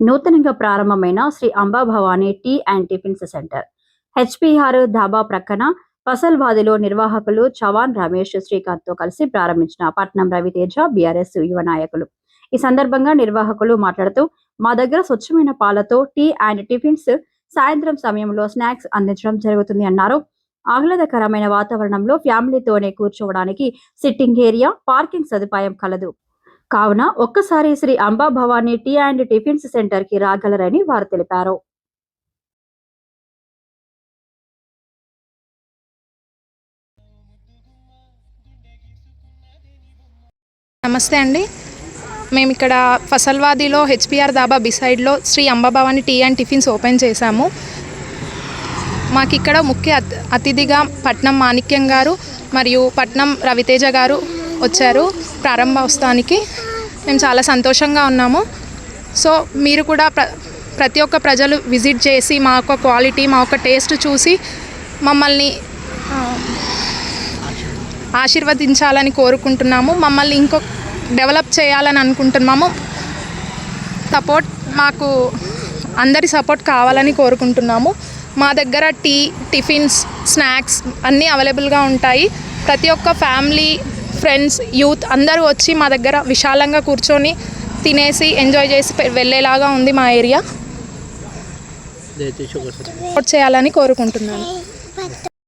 నూతనంగా ప్రారంభమైన Sri Ambabhavani tea and tiffins centre. HPR dhaba ప్రక్కన ఫసల్వాదిలో నిర్వాహకులు చవాన్ రమేష్ శ్రీకాంత్తో కలిసి ప్రారంభించిన పట్నం రవితేజ బీఆర్ఎస్ యువ నాయకులు. ఈ సందర్భంగా నిర్వాహకులు మాట్లాడుతూ మా దగ్గర స్వచ్ఛమైన పాలతో టీ అండ్ టిఫిన్స్ సాయంత్రం సమయంలో స్నాక్స్ అందించడం జరుగుతుంది అన్నారు. ఆహ్లాదకరమైన వాతావరణంలో ఫ్యామిలీతోనే కూర్చోవడానికి సిట్టింగ్ ఏరియా పార్కింగ్ సదుపాయం కలదు. కావున ఒక్కసారి Sri Amba Bhavani tea and tiffins సెంటర్కి రాగలరని వారు తెలిపారు. నమస్తే అండి. మేము ఇక్కడ ఫసల్వాదిలో HPR dhaba బిసైడ్లో Sri Ambabhavani tea and tiffins open చేశాము. మాకు ఇక్కడ ముఖ్య అతి- అతిథిగా పట్నం మాణిక్యం గారు మరియు పట్నం రవితేజ గారు వచ్చారు. ప్రారంభోత్సవానికి మేము చాలా సంతోషంగా ఉన్నాము. సో మీరు కూడా ప్ర ప్రతి ఒక్క ప్రజలు విజిట్ చేసి మా యొక్క క్వాలిటీ మా యొక్క టేస్ట్ చూసి మమ్మల్ని ఆశీర్వదించాలని కోరుకుంటున్నాము. మమ్మల్ని ఇంకో డెవలప్ చేయాలని అనుకుంటున్నాము. సపోర్ట్ మాకు అందరి సపోర్ట్ కావాలని కోరుకుంటున్నాము. మా దగ్గర టీ టిఫిన్స్ స్నాక్స్ అన్నీ అవైలబుల్గా ఉంటాయి. ప్రతి ఒక్క ఫ్యామిలీ ఫ్రెండ్స్ యూత్ అందరూ వచ్చి మా దగ్గర విశాలంగా కూర్చొని తినేసి ఎంజాయ్ చేసి వెళ్ళేలాగా ఉంది మా ఏరియా. చేయాలని కోరుకుంటున్నాను.